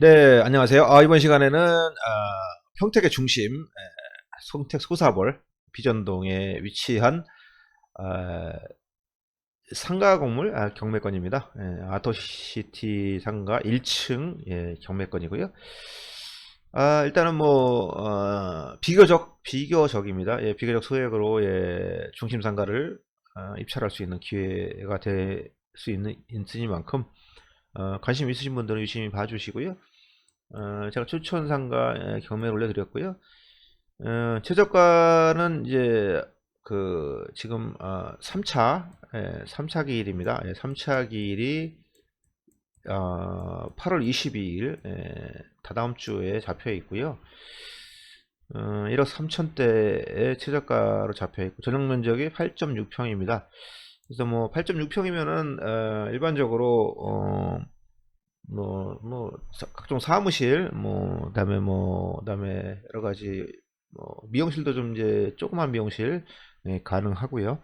네, 안녕하세요. 아, 이번 시간에는 아, 평택의 중심, 에, 평택 소사벌 비전동에 위치한 아, 상가 건물 아, 경매건입니다. 예, 아토시티 상가 1층 예, 경매건이고요. 아, 일단은 뭐 어, 비교적 비교적입니다. 예, 비교적 소액으로 예, 중심 상가를 아, 입찰할 수 있는 기회가 될 수 있는 있으니만큼 어, 관심 있으신 분들은 유심히 봐주시고요. 어, 제가 추천 상가 에, 경매를 올려드렸고요. 어, 최저가는 이제 그 지금 어, 3차 예, 3차 기일입니다. 예, 3차 기일이 어, 8월 22일 예, 다다음 주에 잡혀 있고요. 어, 1억 3천대의 최저가로 잡혀 있고 전용 면적이 8.6평입니다. 그래서 뭐 8.6평이면은 일반적으로 어, 뭐, 뭐, 사- 각종 사무실, 뭐, 그다음에 뭐, 그다음에 여러 가지, 뭐, 미용실도 좀 이제 조그만 미용실, 예, 가능하고요.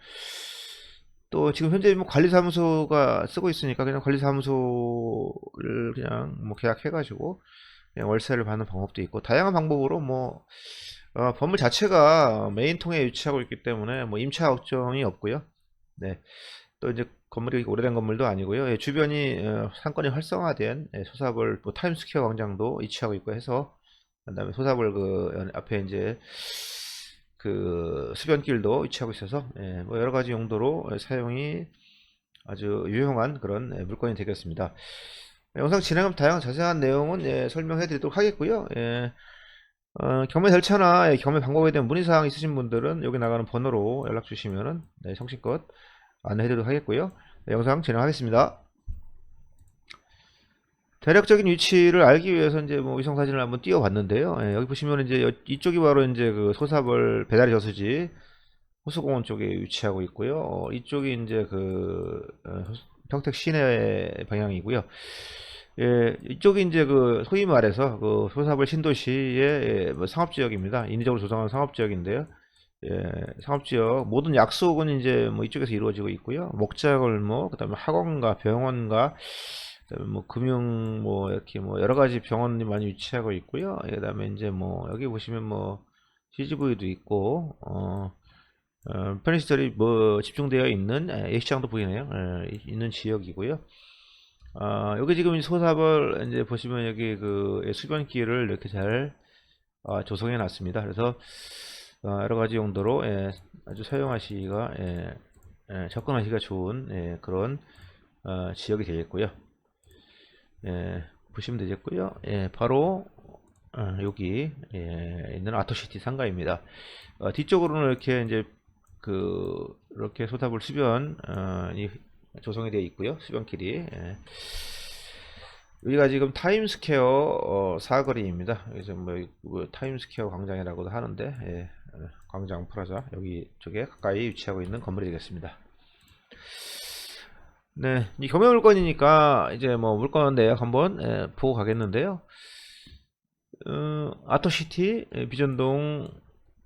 또 지금 현재 뭐 관리사무소가 쓰고 있으니까 그냥 관리사무소를 그냥 뭐 계약해가지고 그냥 월세를 받는 방법도 있고 다양한 방법으로 뭐 어, 건물 자체가 메인 통에 위치하고 있기 때문에 뭐 임차 걱정이 없고요. 네. 또 이제 건물이 오래된 건물도 아니고요. 예, 주변이 어, 상권이 활성화된 예, 소사벌 뭐 타임스퀘어 광장도 위치하고 있고 해서 그다음에 소사벌 그 연- 앞에 이제 그 수변길도 위치하고 있어서 예, 뭐 여러 가지 용도로 예, 사용이 아주 유용한 그런 예, 물건이 되겠습니다. 영상 진행하면 다양한 자세한 내용은 예, 설명해 드리도록 하겠고요. 예, 어, 경매 절차나 예, 경매 방법에 대한 문의사항 있으신 분들은 여기 나가는 번호로 연락 주시면은 네, 성실껏 안내해 드리도록 하겠고요. 네, 영상 진행하겠습니다. 대략적인 위치를 알기 위해서 이제 뭐 위성 사진을 한번 띄워 봤는데요. 예, 여기 보시면 이제 여- 이쪽이 바로 이제 그 소사벌 배다리 저수지 호수공원 쪽에 위치하고 있고요. 어, 이쪽이 이제 그 어, 평택 시내 방향이고요. 예, 이쪽이 이제 그 소위 말해서 그 소사벌 신도시의 예, 뭐 상업지역입니다. 인위적으로 조성한 상업지역인데요. 예, 상업지역 모든 약속은 이제 뭐 이쪽에서 이루어지고 있고요. 목자골목, 그다음에 학원가, 병원가, 그다음에 뭐 금융 뭐 이렇게 뭐 여러 가지 병원이 많이 위치하고 있고요. 예, 그다음에 이제 뭐 여기 보시면 뭐 CGV도 있고 어, 어, 편의시설이 뭐 집중되어 있는 예, 예식장도 보이네요. 예, 이- 있는 지역이고요. 아, 여기 지금 이 소사벌 이제 보시면 여기 그 예, 수변길을 이렇게 잘 아, 조성해 놨습니다. 그래서 어, 여러 가지 용도로 예, 아주 사용하시기가 예, 예, 접근하시기가 좋은 예, 그런 어, 지역이 되겠고요. 예, 보시면 되겠고요. 예, 바로 어, 여기 예, 있는 아토시티 상가입니다. 어, 뒤쪽으로는 이렇게 이제 그 이렇게 소타불 수변이 조성이 되어 있고요. 수변길이 예. 여기가 지금 타임스퀘어 어, 사거리입니다. 그래서 뭐, 이- 뭐 타임스퀘어 광장이라고도 하는데 예, 어, 광장 프라자 여기 쪽에 가까이 위치하고 있는 건물이 되겠습니다. 네, 이 경매 물건이니까 이제 뭐 물건 내역 한번 예, 보고 가겠는데요. 어, 아토시티 예, 비전동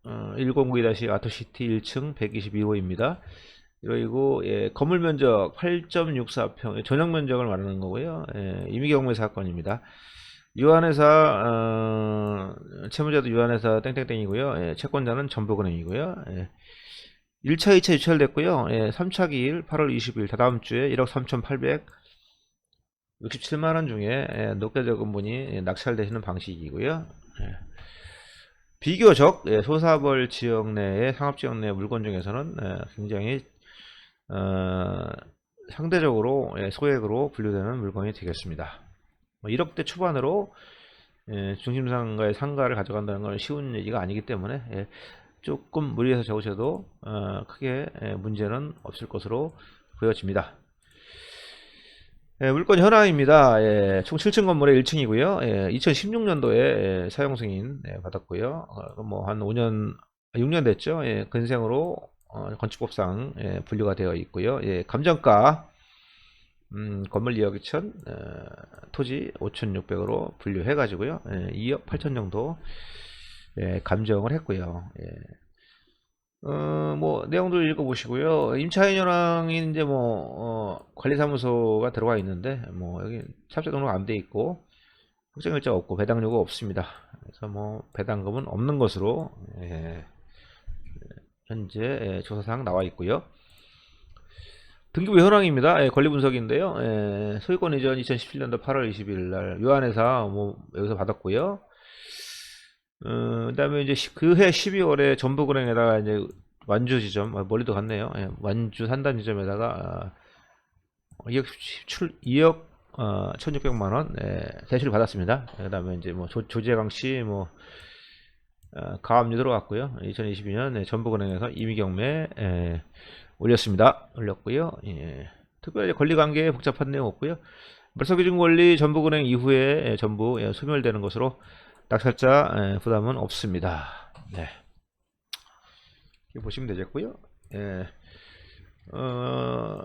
어, 1092- 아토시티 1층 122호입니다. 그리고 예, 건물 면적 8.64평 전용 면적을 말하는 거고요. 예, 임의경매 사건입니다. 유한회사 어, 채무자도 유한회사 땡땡땡이고요. 예, 채권자는 전북은행이고요. 예, 1차, 2차 유찰됐고요. 예, 3차 기일 8월 20일 다다음 주에 1억 3,867만 원 중에 예, 높게 적은 분이 예, 낙찰되시는 방식이고요. 예. 비교적 예, 소사벌 지역 내의 상업 지역 내 물건 중에서는 예, 굉장히 어, 상대적으로 예, 소액으로 분류되는 물건이 되겠습니다. 뭐 1억대 초반으로 예, 중심상가의 상가를 가져간다는 건 쉬운 얘기가 아니기 때문에 예, 조금 무리해서 적으셔도 어, 크게 예, 문제는 없을 것으로 보여집니다. 예, 물건 현황입니다. 예, 총 7층 건물의 1층이고요. 2016년도에 사용 승인 예, 받았고요. 뭐 한 5년, 6년 됐죠. 예, 근생으로 어, 건축법상 예, 분류가 되어 있고요. 예, 감정가 음, 건물 2억 2천, 어, 토지 5,600으로 분류해 가지고요. 예, 2억 8천 정도 예, 감정을 했고요. 예. 어, 뭐, 내용들 읽어보시고요. 임차인 현황이 이제 뭐, 어, 관리사무소가 들어가 있는데, 뭐, 여기 찹자 등록 안 돼 있고, 확정일자 없고 배당료가 없습니다. 그래서 뭐 배당금은 없는 것으로 예, 현재 예, 조사상 나와 있고요. 등기부 현황입니다. 예, 권리 분석인데요. 예, 소유권 이전 2017년도 8월 20일 날 요한회사 뭐 여기서 받았고요. 어, 그다음에 이제 시- 그해 12월에 전북은행에다가 이제 완주 지점 아, 멀리도 갔네요. 예, 완주 산단 지점에다가 아, 2억 7 2억 어, 1,600만 원 예, 대출을 받았습니다. 그다음에 이제 뭐 조, 조재강 씨뭐 어, 가압류 들어갔고요. 2022년 에 전북은행에서 임의경매 에, 올렸습니다. 올렸고요. 예. 특별히 권리관계에 복잡한 내용 없고요. 물서기준 권리 전북은행 이후에 에, 전부 예, 소멸되는 것으로 낙찰자 에, 부담은 없습니다. 네. 보시면 되겠고요. 예. 어,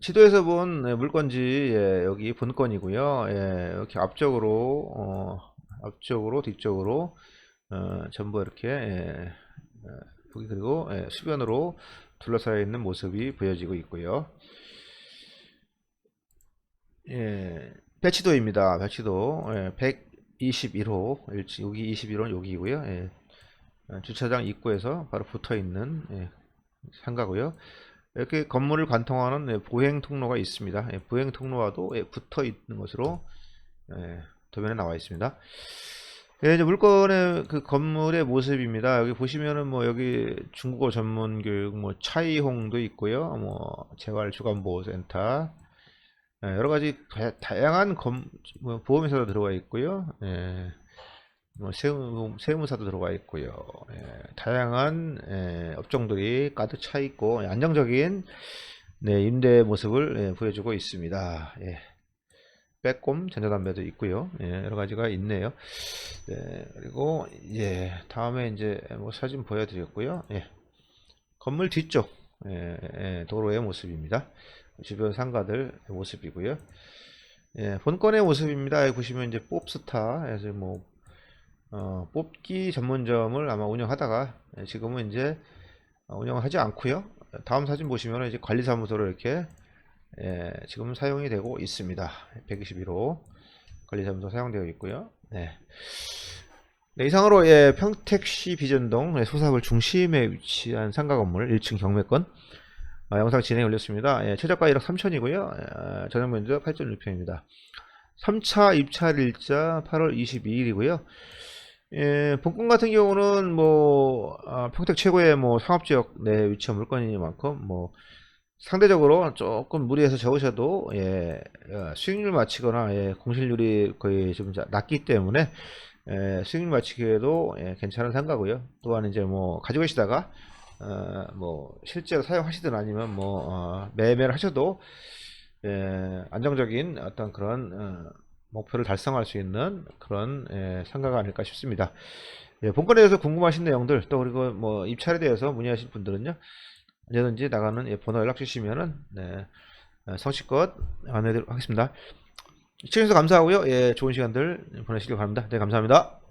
지도에서 본 예, 물건지 예, 여기 본건이고요. 예, 이렇게 앞쪽으로 어, 앞쪽으로 뒤쪽으로 어, 전부 이렇게 예, 어, 그리고 예, 수변으로 둘러싸여 있는 모습이 보여지고 있고요. 예, 배치도입니다. 배치도 예, 121호 일치- 여기 21호는 여기고요. 예, 어, 주차장 입구에서 바로 붙어 있는 예, 상가고요. 이렇게 건물을 관통하는 예, 보행 통로가 있습니다. 예, 보행 통로와도 예, 붙어 있는 것으로 예, 도면에 나와 있습니다. 예, 이제 물건의 그 건물의 모습입니다. 여기 보시면은 뭐 여기 중국어 전문 교육 뭐 차이홍도 있고요. 뭐 재활 주간 보호 센터 예, 여러 가지 다- 다양한 검, 뭐 보험회사도 들어가 있고요. 예, 뭐 세무, 세무사도 들어가 있고요. 예, 다양한 예, 업종들이 가득 차 있고 예, 안정적인 네, 임대 모습을 예, 보여주고 있습니다. 예. 빼꼼 전자담배도 있고요. 예, 여러 가지가 있네요. 네, 그리고 예, 다음에 이제 뭐 사진 보여드렸고요. 예, 건물 뒤쪽 예, 예, 도로의 모습입니다. 주변 상가들 모습이고요. 예, 본건의 모습입니다. 여기 보시면 이제 뽑스타에서 뭐 어, 뽑기 전문점을 아마 운영하다가 예, 지금은 이제 어, 운영을 하지 않고요. 다음 사진 보시면 이제 관리사무소로 이렇게 예, 지금 사용이 되고 있습니다. 121호 관리사무소 사용되어 있고요. 네. 네, 이상으로 예, 평택시 비전동 예, 소사ብል 중심에 위치한 상가 건물 1층 경매권 어, 영상 진행 올렸습니다. 예, 최저가 1억 3천이고요. 전용 면적 8.6평입니다. 3차 입찰일자 8월 22일이고요. 예, 본건 같은 경우는 뭐 아, 평택 최고의 뭐 상업지역 내 위치한 물건이니만큼 뭐 상대적으로 조금 무리해서 적으셔도 예, 어, 수익률 맞추거나 예, 공실률이 거의 좀 자- 낮기 때문에 예, 수익률 맞추기에도 예, 괜찮은 상가고요. 또한 이제 뭐 가지고 계시다가 어, 뭐 실제로 사용하시든 아니면 뭐 어, 매매를 하셔도 예, 안정적인 어떤 그런 어, 목표를 달성할 수 있는 그런 예, 상가가 아닐까 싶습니다. 예, 본건에 대해서 궁금하신 내용들 또 그리고 뭐 입찰에 대해서 문의하실 분들은요 언제든지 나가는 예, 번호 연락 주시면은 네, 어, 성실껏 안내드리도록 하겠습니다. 시청해주셔서 감사하고요. 예, 좋은 시간들 보내시길 바랍니다. 네, 감사합니다.